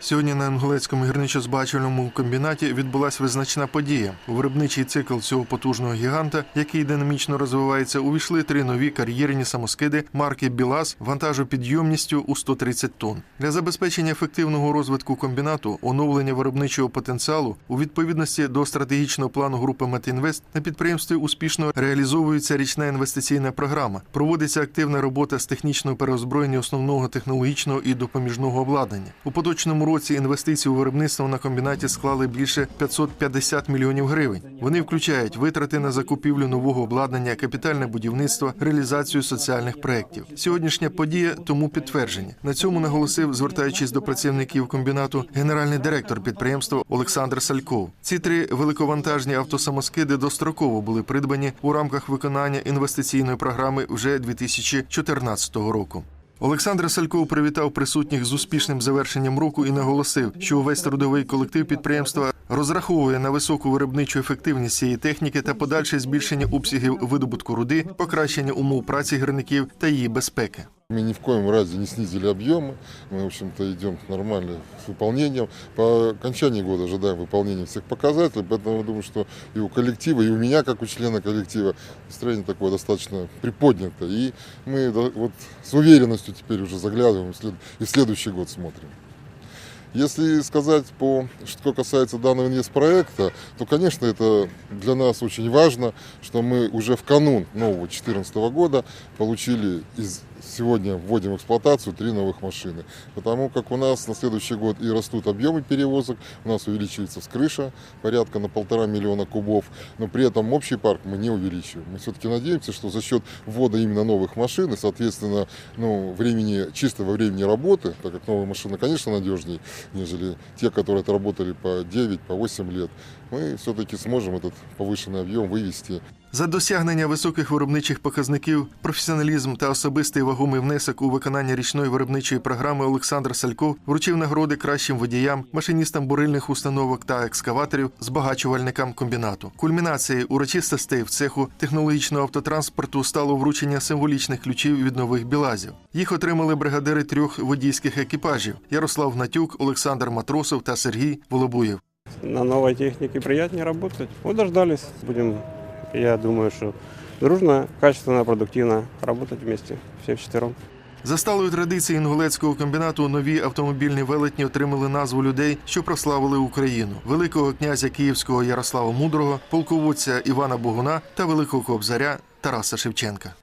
Сьогодні на Інгулецькому гірничо-збагачувальному комбінаті відбулася визначна подія. У виробничий цикл цього потужного гіганта, який динамічно розвивається, увійшли три нові кар'єрні самоскиди марки Білаз вантажопідйомністю у 130 тонн. Для забезпечення ефективного розвитку комбінату, оновлення виробничого потенціалу у відповідності до стратегічного плану групи Метінвест на підприємстві успішно реалізовується річна інвестиційна програма. Проводиться активна робота з технічного переозброєння основного технологічного і допоміжного обладнання. У поточному році інвестиції у виробництво на комбінаті склали більше 550 мільйонів гривень. Вони включають витрати на закупівлю нового обладнання, капітальне будівництво, реалізацію соціальних проєктів. Сьогоднішня подія тому підтвердження. На цьому наголосив, звертаючись до працівників комбінату, генеральний директор підприємства Олександр Сальков. Ці три великовантажні автосамоскиди достроково були придбані у рамках виконання інвестиційної програми вже 2014 року. Олександр Сальков привітав присутніх з успішним завершенням року і наголосив, що увесь трудовий колектив підприємства розраховує на високу виробничу ефективність цієї техніки та подальше збільшення обсягів видобутку руди, покращення умов праці гірників та її безпеки. Мы ни в коем разе не снизили объемы. Мы, в общем-то, идем нормально с выполнением. По окончании года ожидаем выполнения всех показателей. Поэтому я думаю, что и у коллектива, и у меня, как у члена коллектива, настроение такое достаточно приподнято. И мы вот с уверенностью теперь уже заглядываем и в следующий год смотрим. Если сказать по, что касается данного инвестпроекта, то, конечно, это для нас очень важно, что мы уже в канун нового 2014 года получили из сегодня вводим в эксплуатацию три новых машины. Потому как у нас на следующий год и растут объемы перевозок, у нас увеличивается крыша порядка на полтора миллиона кубов, но при этом общий парк мы не увеличиваем. Мы все-таки надеемся, что за счет ввода именно новых машин и, соответственно, ну, времени, чистого времени работы, так как новые машины, конечно, надежнее, нежели те, которые отработали по 9, по 8 лет, мы все-таки сможем этот повышенный объем вывести За досягнення високих виробничих показників, професіоналізм та особистий вагомий внесок у виконання річної виробничої програми Олександр Сальков вручив нагороди кращим водіям, машиністам бурильних установок та екскаваторів, збагачувальникам комбінату. Кульмінацією урочистостей в цеху технологічного автотранспорту стало вручення символічних ключів від нових білазів. Їх отримали бригадири трьох водійських екіпажів: Ярослав Гнатюк, Олександр Матросов та Сергій Волобуєв. На новой технике приятнее работать. Вот дождались. Будем, я думаю, что дружно, качественно, продуктивно работать вместе, все вчетвером. За сталою традиції інгулецького комбінату нові автомобільні велетні отримали назву людей, що прославили Україну: великого князя Київського Ярослава Мудрого, полководця Івана Богуна та великого кобзаря Тараса Шевченка.